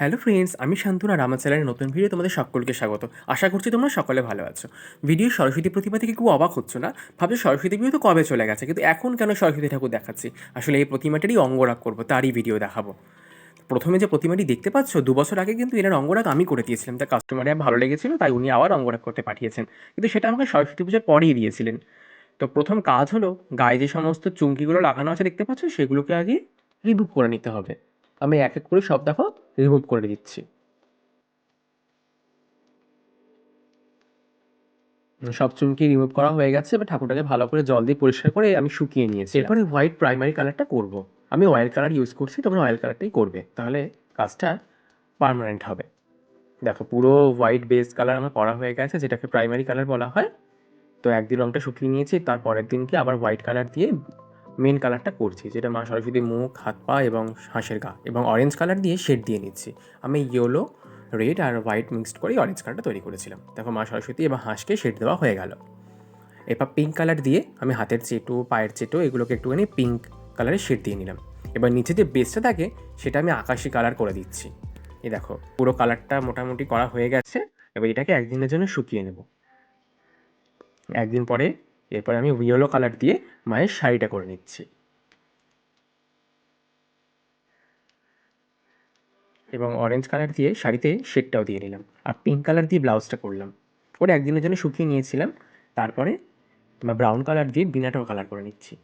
Hello friends, আমি শান্তনু চ্যানেলের নতুন ভিডিও তোমাদের সকলকে স্বাগত। আশা করছি তোমরা সকলে ভালো আছো। ভিডিও সরস্বতী প্রতিভা থেকে খুব অবাক হচ্ছ না। ভাবছ সরস্বতী পুজো তো কবে চলে গেছে? কিন্তু এখন কেন সরস্বতী ঠাকুর দেখাচ্ছি? আসলে এই প্রতিমাটারই অঙ্গরাগ করব, তারই ভিডিও দেখাবো। প্রথমে যে প্রতিমাটি দেখতে পাচ্ছ, দু বছর আগে কিন্তু এনার অঙ্গরাগ আমি করে দিয়েছিলাম। তার কাস্টমারের ভালো লেগেছিল, তাই উনি আবার অঙ্গরাগ করতে পাঠিয়েছেন। কিন্তু সেটা আমাকে সরস্বতী পুজোর পরেই দিয়েছিলেন। তো প্রথম কাজ হলো, গায়ে যে সমস্ত চুমকিগুলো লাগানো আছে দেখতে পাচ্ছ, সেগুলোকে আগে রিমুভ করে নিতে হবে। আমি এক এক করে সব দেখো রিমুভ করে দিচ্ছি। সব চুমকি রিমুভ করা হয়ে গেছে, এবার ঠাকুরটাকে ভালো করে জল দিয়ে পরিষ্কার করে আমি শুকিয়ে নিয়েছি। এরপরে হোয়াইট প্রাইমারি কালারটা করব। আমি অয়েল কালার ইউজ করছি তোমরা অয়েল কালারটাই করবে। তাহলে কাজটা পার্মানেন্ট হবে। দেখো, পুরো হোয়াইট বেস কালার আমার করা হয়ে গেছে, যেটাকে প্রাইমারি কালার বলা হয়। তো একদিন রঙটা শুকিয়ে নিয়েছি তার পরের দিনকে আবার হোয়াইট কালার দিয়ে মেন কালারটা করছি, যেটা মা সরস্বতীর মুখ, হাত পা এবং হাঁসের গা। এবং অরেঞ্জ কালার দিয়ে শেড দিয়ে নিচ্ছি। আমি ইয়েলো রেড আর হোয়াইট মিক্সড করে অরেঞ্জ কালারটা তৈরি করেছিলাম। দেখো মা সরস্বতী এবং হাঁসকে শেড দেওয়া হয়ে গেল। এবার পিঙ্ক কালার দিয়ে আমি হাতের চেটো, পায়ের চেটো এগুলোকে একটুখানি পিঙ্ক কালারের শেড দিয়ে নিলাম। এবার নিচে যে বেসটা থাকে, সেটা আমি আকাশি কালার করে দিচ্ছি। এই দেখো, পুরো কালারটা মোটামুটি করা হয়ে গেছে। এবার এটাকে একদিনের জন্য শুকিয়ে নেব। একদিন পরে এরপরে আমি ইয়েলো কালার দিয়ে মায়ের শাড়িটা করে নিচ্ছি। এবং অরেঞ্জ কালার দিয়ে শাড়িতে শেডটাও দিয়ে নিলাম। আর পিঙ্ক কালার দিয়ে ব্লাউজটা করলাম। ওটা একদিনের জন্য শুকিয়ে নিয়েছিলাম। তারপরে ব্রাউন কালার দিয়ে বিনাটাও কালার করে নিচ্ছি।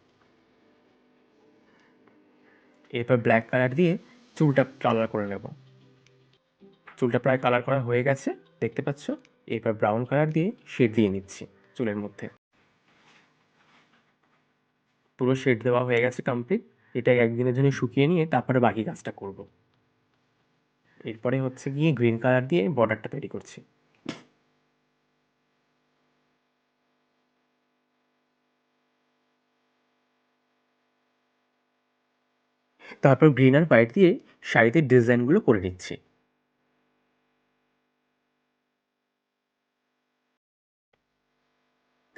এরপর ব্ল্যাক কালার দিয়ে চুলটা কালার করে নেব। চুলটা প্রায় কালার করা হয়ে গেছে, দেখতে পাচ্ছ? এরপর ব্রাউন কালার দিয়ে শেড দিয়ে নিচ্ছি চুলের মধ্যে। পুরো শেড দেওয়া হয়ে গেছে কমপ্লিট এটা একদিনের জন্য শুকিয়ে নিয়ে তারপরে বাকি কাজটা করব। এরপরে হচ্ছে গিয়ে গ্রিন কালার দিয়ে বর্ডারটা তৈরি করছি। তারপর গ্রিন আর হোয়াইট দিয়ে শাড়িতে ডিজাইনগুলো করে নিচ্ছি।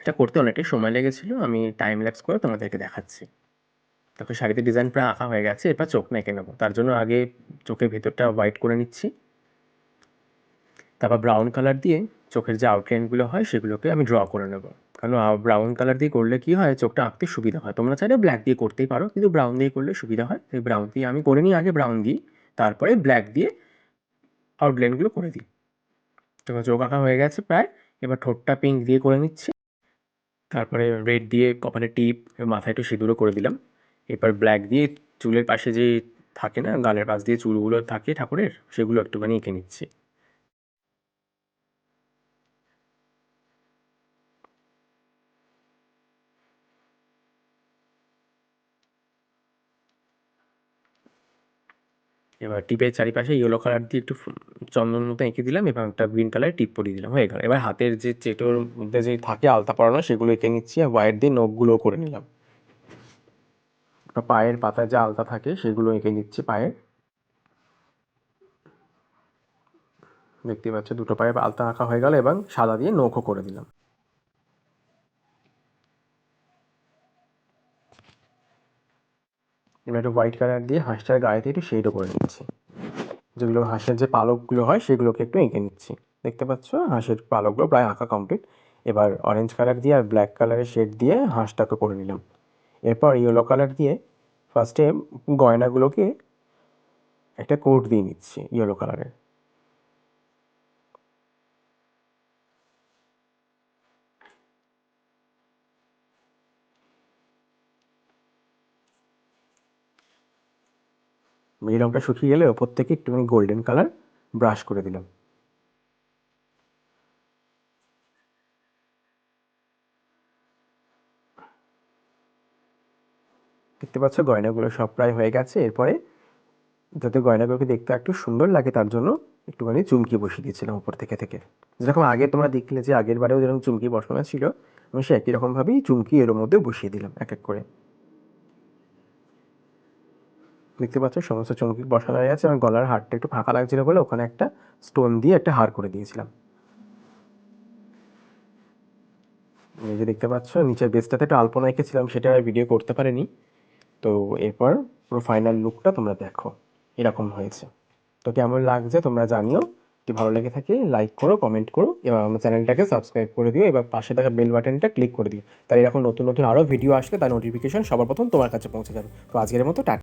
এটা করতে অনেকটাই সময় লেগেছিল, আমি টাইম ল্যাপস করে তোমাদেরকে দেখাচ্ছি। দেখো, শাড়িতে ডিজাইন প্রায় আঁকা হয়ে গেছে, এরপর চোখ এঁকে নেব। তার জন্য আগে চোখের ভেতরটা হোয়াইট করে নিচ্ছি। তারপর ব্রাউন কালার দিয়ে চোখের যে আউটলাইনগুলো হয়, সেগুলোকে আমি ড্র করে নেব। কারণ ব্রাউন কালার দিয়ে করলে কী হয়, চোখটা আঁকতে সুবিধা হয়। তোমরা চাইলে ব্ল্যাক দিয়ে করতেই পারো, কিন্তু ব্রাউন দিয়ে করলে সুবিধা হয়। সেই ব্রাউন দিয়ে আমি করে নিই, আগে ব্রাউন দিয়ে তারপরে ব্ল্যাক দিয়ে আউটলাইনগুলো করে দিই। তো চোখ আঁকা হয়ে গেছে প্রায়। এবার ঠোঁটটা পিঙ্ক দিয়ে করে নিচ্ছি। তারপরে রেড দিয়ে কপালে টিপ, মাথায় একটু সিঁদুরও করে দিলাম। এরপর ব্ল্যাক দিয়ে চুলের পাশে যে থাকে না, গালের পাশ দিয়ে চুলগুলো থাকে ঠাকুরের, সেগুলো একটুখানি এঁকে নিচ্ছি। এবার টিপের চারিপাশে ইয়েলো কালার দিয়ে একটু চন্দন মতো এঁকে দিলাম এবং একটা গ্রিন কালারের টিপ পরিয়ে দিলাম, হয়ে গেল। এবার হাতের যে চেটোর মধ্যে যে থাকে আলতা পরানো, সেগুলো এঁকে নিচ্ছি আর ওয়াইট দিয়ে নখগুলোও করে নিলাম। পায়ের পাতায় যে আলতা থাকে, সেগুলো এঁকে নিচ্ছি পায়ে দেখতে পাচ্ছ, দুটো পায়ে আলতা আঁকা হয়ে গেল এবং সাদা দিয়ে নখও করে দিলাম। এবার একটু হোয়াইট কালার দিয়ে হাঁসটার গায়েতে একটু শেডও করে নিচ্ছি। যেগুলো হাঁসের যে পালকগুলো হয়, সেগুলোকে একটু এঁকে নিচ্ছি। দেখতে পাচ্ছ? হাঁসের পালকগুলো প্রায় আঁকা কমপ্লিট এবার অরেঞ্জ কালার দিয়ে আর ব্ল্যাক কালারের শেড দিয়ে হাঁসটাকে করে নিলাম। এরপর ইয়েলো কালার দিয়ে ফার্স্টে গয়নাগুলোকে একটা কোট দিয়ে নিচ্ছি ইয়েলো কালারের এই রঙটা শুকিয়ে গেলে ওপর থেকে একটুখানি গোল্ডেন কালার ব্রাশ করে দিলাম। দেখতে পাচ্ছ গয়নাগুলো সব প্রায় হয়ে গেছে। এরপরে যাতে গয়নাগুলোকে দেখতে একটু সুন্দর লাগে, তার জন্য একটুখানি চুমকি বসিয়ে দিয়েছিলাম উপর থেকে থেকে। যেরকম আগে তোমরা দেখলে যে আগের বারেও যেরকম চুমকি বসানো ছিল, আমি সে একই রকমভাবেই চুমকি এর মধ্যে বসিয়ে দিলাম এক এক করে। দেখতে পাচ্ছ, সমস্ত চুমকি বসানো হয়ে গেছে এবং গলার হারটা একটু ফাঁকা লাগছিল বলে ওখানে একটা স্টোন দিয়ে একটা হার করে দিয়েছিলাম। এই যে দেখতে পাচ্ছ, নিচের বেসটাতে একটা আলপনা এঁকেছিলাম, সেটা আর ভিডিও করতে পারিনি। তো এরপর পুরো ফাইনাল লুকটা তোমরা দেখো, এরকম হয়েছে। তো কেমন লাগছে তোমরা জানিও। যদি ভালো লেগে থাকে লাইক করো কমেন্ট করো এবং আমার চ্যানেলটাকে সাবস্ক্রাইব করে দিও, এবার পাশে থাকা বেল বাটনটা ক্লিক করে দিও। তাই এরকম নতুন নতুন আরও ভিডিও আসলে তার নোটিফিকেশন সবার প্রথম তোমার কাছে পৌঁছে যাবে। তো আজকের মতো টাটা